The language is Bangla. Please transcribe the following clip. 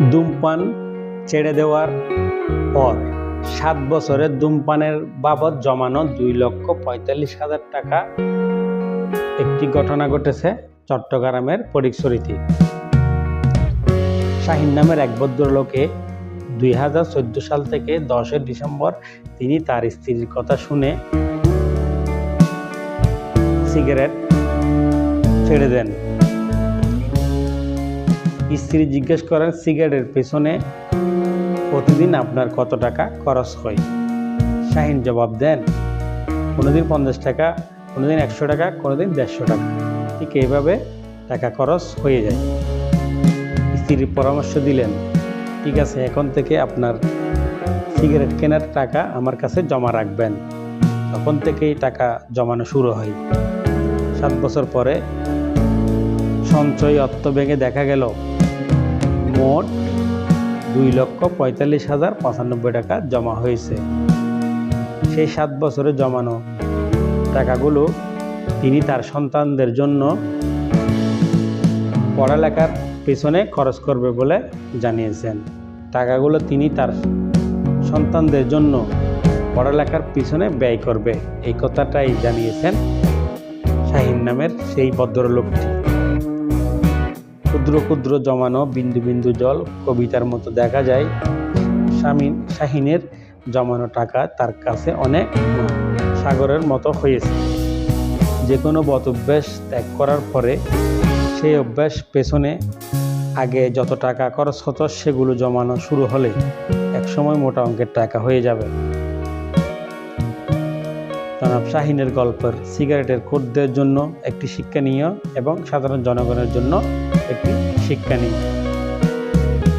ধূমপান ছেড়ে দেওয়ার পর সাত বছরের ধূমপানের বাবদ জমানো দুই লক্ষ পঁয়তাল্লিশ হাজার টাকা একটি ঘটনা ঘটেছে চট্টগ্রামের পরিচরিতি শাহিন নামের এক ভদ্রলোকে দুই হাজার চোদ্দ সাল থেকে দশই ডিসেম্বর তিনি তার স্ত্রীর কথা শুনে সিগারেট ছেড়ে দেন। স্ত্রী জিজ্ঞেস করেন, সিগারেটের পেছনে প্রতিদিন আপনার কত টাকা খরচ হয়? শাহিন জবাব দেন, কোনোদিন পঞ্চাশ টাকা, কোনোদিন একশো টাকা, কোনোদিন দেড়শো টাকা। ঠিক এইভাবে টাকা খরচ হয়ে যায়। স্ত্রীর পরামর্শ দিলেন, ঠিক আছে, এখন থেকে আপনার সিগারেট কেনার টাকা আমার কাছে জমা রাখবেন। তখন থেকেই টাকা জমানো শুরু হয়। সাত বছর পরে সঞ্চয় অর্থ ভেঙে দেখা গেল মোট দুই লক্ষ পঁয়তাল্লিশ হাজার পঁচানব্বই টাকা জমা হয়েছে। সেই সাত বছরে জমানো টাকাগুলো তিনি তার সন্তানদের জন্য পড়ালেখার পেছনে খরচ করবে বলে জানিয়েছেন। টাকাগুলো তিনি তার সন্তানদের জন্য পড়ালেখার পিছনে ব্যয় করবে, এই কথাটাই জানিয়েছেন শাহিন নামের সেই ভদ্রলোকটি। ক্ষুদ্র ক্ষুদ্র জমানো বিন্দু বিন্দু জল কবিতার মতো দেখা যায়। শামিন শাহিনের জমানো টাকা তার কাছে অনেক সাগরের মতো হয়েছে। যে কোনো বদ অভ্যাস ত্যাগ করার পরে সেই অভ্যাস পেছনে আগে যত টাকা খরচ হতো সেগুলো জমানো শুরু হলে একসময় মোটা অঙ্কের টাকা হয়ে যাবে। জনাব শাহিনের গল্পের সিগারেটের খোদ্দের জন্য একটি শিক্ষণীয় এবং সাধারণ জনগণের জন্য একটি শিক্ষণীয়